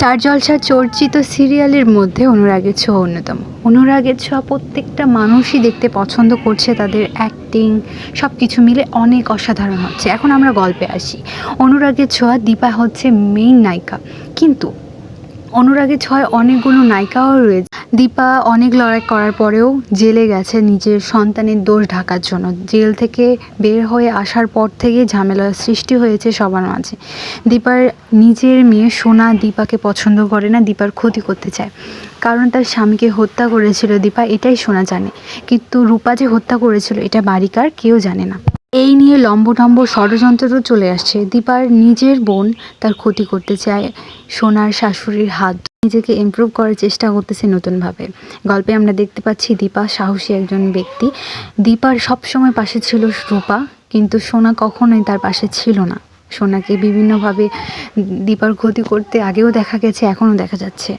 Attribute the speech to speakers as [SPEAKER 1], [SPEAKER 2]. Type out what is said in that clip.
[SPEAKER 1] Star জলসা চর্চিত সিরিয়ালের মধ্যে অনুরাগের ছোঁয়া অন্যতম। অনুরাগের ছোঁয়া প্রত্যেকটা মানুষই দেখতে পছন্দ করছে তাদের অ্যাক্টিং সব কিছু মিলে অনেক অসাধারণ হচ্ছে। এখন আমরা গল্পে আসি। অনুরাগের ছোঁয়া দীপা হচ্ছে মেইন নায়িকা। কিন্তু অনুরাগের ছয় অনেকগুলো নায়িকাও রয়েছে। দীপা অনেক লড়াই করার পরেও জেলে গেছে নিজের সন্তানের দোষ ঢাকার জন্য। জেল থেকে বের হয়ে আসার পর থেকে ঝামেলার সৃষ্টি হয়েছে সবার মাঝে। দীপার নিজের মেয়ে সোনা দীপাকে পছন্দ করে না, দীপার ক্ষতি করতে চায়। কারণ তার স্বামীকে হত্যা করেছিল দীপা, এটাই সোনা জানে। কিন্তু রূপা যে হত্যা করেছিল, এটা বাড়িকার কেউ জানে না। এই নিয়ে লম্বটম্ব ষড়যন্ত্র তো চলে আসছে। দীপার নিজের বোন তার ক্ষতি করতে চায় সোনার শাশুড়ির হাত নিজেকে ইমপ্রুভ করার চেষ্টা করতেছে নতুনভাবে। গল্পে আমরা দেখতে পাচ্ছি দীপা সাহসী একজন ব্যক্তি। দীপার সবসময় পাশে ছিল রূপা, কিন্তু সোনা কখনোই তার পাশে ছিল না। সোনাকে বিভিন্নভাবে দীপার ক্ষতি করতে আগেও দেখা গেছে, এখনও দেখা যাচ্ছে।